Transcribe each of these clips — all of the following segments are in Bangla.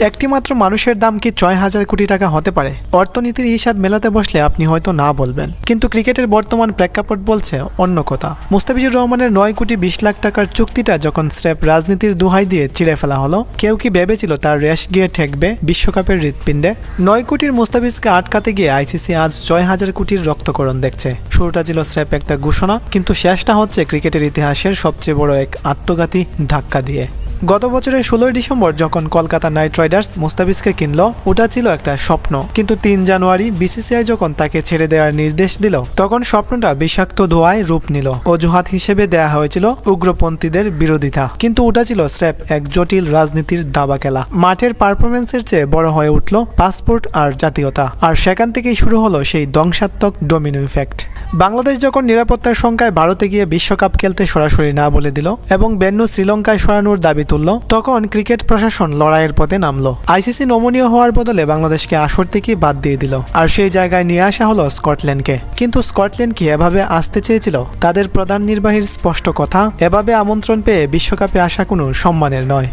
একটি মাত্র মানুষের দাম কি ছয় হাজার কোটি টাকা হতে পারে? অর্থনীতির হিসাব মেলাতে বসলে আপনি হয়তো না বলবেন। কিন্তু ক্রিকেটের বর্তমান প্রেক্ষাপট বলছে অন্য কথা। মুস্তাফিজুর রহমানের নয় কোটি বিশ লাখ টাকার চুক্তিটা যখন স্রেফ রাজনীতির দুহাই দিয়ে চিড়ে ফেলা হলো, কেউ কি ভেবেছিল তার রেশ গিয়ে ঠেকবে বিশ্বকাপের হৃৎপিণ্ডে? নয় কোটির মুস্তাফিজকে আটকাতে গিয়ে আইসিসি আজ ছয় হাজার কোটির রক্তকরণ দেখছে। শুরুটা ছিল স্রেফ একটা ঘোষণা, কিন্তু শেষটা হচ্ছে ক্রিকেটের ইতিহাসের সবচেয়ে বড় এক আত্মঘাতী ধাক্কা দিয়ে। গত বছরের ষোলোই ডিসেম্বর যখন কলকাতা নাইট রাইডার্স মুস্তাফিজকে কিনলো, ওটা ছিল একটা স্বপ্ন। কিন্তু তিন জানুয়ারি বিসিসিআই যখন তাকে ছেড়ে দেওয়ার নির্দেশ দিল, তখন স্বপ্নটা বিষাক্ত ধোঁয়ায় রূপ নিল। অজুহাত হিসেবে দেয়া হয়েছিল উগ্রপন্থীদের বিরোধিতা। কিন্তু ওটা ছিল স্রেপ এক জটিল রাজনীতির দাবা খেলা মাঠের পারফরমেন্সের চেয়ে বড় হয়ে উঠল পাসপোর্ট আর জাতীয়তা। আর সেখান থেকেই শুরু হলো সেই ধ্বংসাত্মক ডোমিনো ইফেক্ট। বাংলাদেশ যখন নিরাপত্তার সংখ্যায় ভারতে গিয়ে বিশ্বকাপ খেলতে সরাসরি না বলে দিল, এবং বেন্নু শ্রীলঙ্কায় সরানোর দাবি তুলল। তখন ক্রিকেট প্রশাসন লড়াইয়ের পথে নামলো। আইসিসি নমনীয় হওয়ার বদলে বাংলাদেশকে আসর থেকে বাদ দিয়ে দিল। আর সেই জায়গায় নিয়ে আসা হলো স্কটল্যান্ডকে। কিন্তু স্কটল্যান্ড কি এভাবে আসতে চেয়েছিল? তাদের প্রধান নির্বাহীর স্পষ্ট কথা, এভাবে আমন্ত্রণ পেয়ে বিশ্বকাপে আসা কোনো সম্মানের নয়।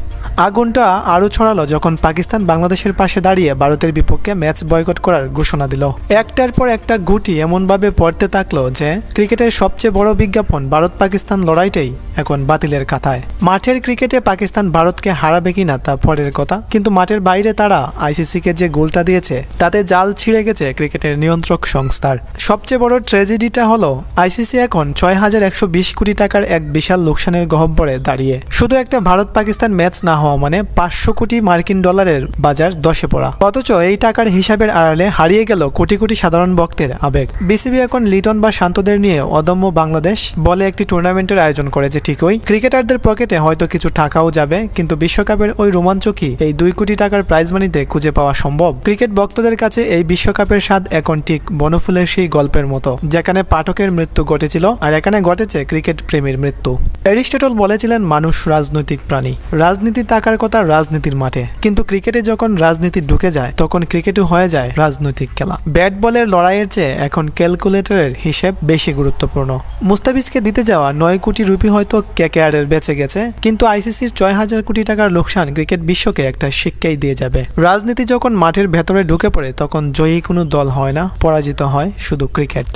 আগুনটা আরও ছড়ালো যখন পাকিস্তান বাংলাদেশের পাশে দাঁড়িয়ে ভারতের বিপক্ষে ম্যাচ বয়কট করার ঘোষণা দিল। একটার পর একটা গুটি এমনভাবে পড়তে থাকল যে, ক্রিকেটের সবচেয়ে বড় বিজ্ঞাপন ভারত পাকিস্তান লড়াইটাই এখন বাতিলের কাথায় মাঠের ক্রিকেটে পাকিস্তান ভারতকে হারাবে কিনা তা পরের কথা, কিন্তু মাঠের বাইরে তারা আইসিসিকে যে গোলটা দিয়েছে, তাতে জাল ছিঁড়ে গেছে ক্রিকেটের নিয়ন্ত্রক সংস্থার। সবচেয়ে বড় ট্র্যাজেডিটা হলো, আইসিসি এখন ছয় হাজার একশো বিশ কোটি টাকার এক বিশাল লোকসানের গহব্বরে দাঁড়িয়ে। শুধু একটা ভারত পাকিস্তান ম্যাচ না হওয়া মানে পাঁচশো কোটি মার্কিন ডলারের বাজার দশে পড়া। অথচ এই টাকার হিসাবের আড়ালে হারিয়ে গেল কোটি কোটি সাধারণ ভক্তের আবেগ। বিসিবি এখন লিটন বা শান্তদের নিয়ে অদম্য বাংলাদেশ বলে একটি টুর্নামেন্টের আয়োজন করেছে ঠিকই। ক্রিকেটারদের পকেটে হয়তো কিছু টাকাও যাবে, কিন্তু বিশ্বকাপের ওই রোমাঞ্চ কি এই দুই কোটি টাকার প্রাইজ মানিতে খুঁজে পাওয়া সম্ভব। ক্রিকেট ভক্তদের কাছে এই বিশ্বকাপের স্বাদ এখন ঠিক বনফুলের সেই গল্পের মতো, যেখানে পাঠকের মৃত্যু ঘটেছিল আর এখানে ঘটেছে ক্রিকেট প্রেমীর মৃত্যু। অ্যারিস্টটল বলেছিলেন মানুষ রাজনৈতিক প্রাণী। রাজনীতি থাকার কথা রাজনীতির মাঠে। কিন্তু ক্রিকেটে যখন রাজনীতি ঢুকে যায়, তখন ক্রিকেটও হয়ে যায় রাজনৈতিক খেলা। ব্যাট বলের লড়াইয়ের চেয়ে এখন ক্যালকুলেটরের হিসেব বেশি গুরুত্বপূর্ণ। মুস্তাফিজকে দিতে যাওয়া নয় কোটি রুপি হয়তো কেকেআরের বেঁচে গেছে, কিন্তু আইসিসির ছয় হাজার কোটি টাকার লোকসান ক্রিকেট বিশ্বকে একটা শিক্ষাই দিয়ে যাবে। রাজনীতি যখন মাঠের ভেতরে ঢুকে পড়ে, তখন জয়ী কোনো দল হয় না, পরাজিত হয় শুধু ক্রিকেট।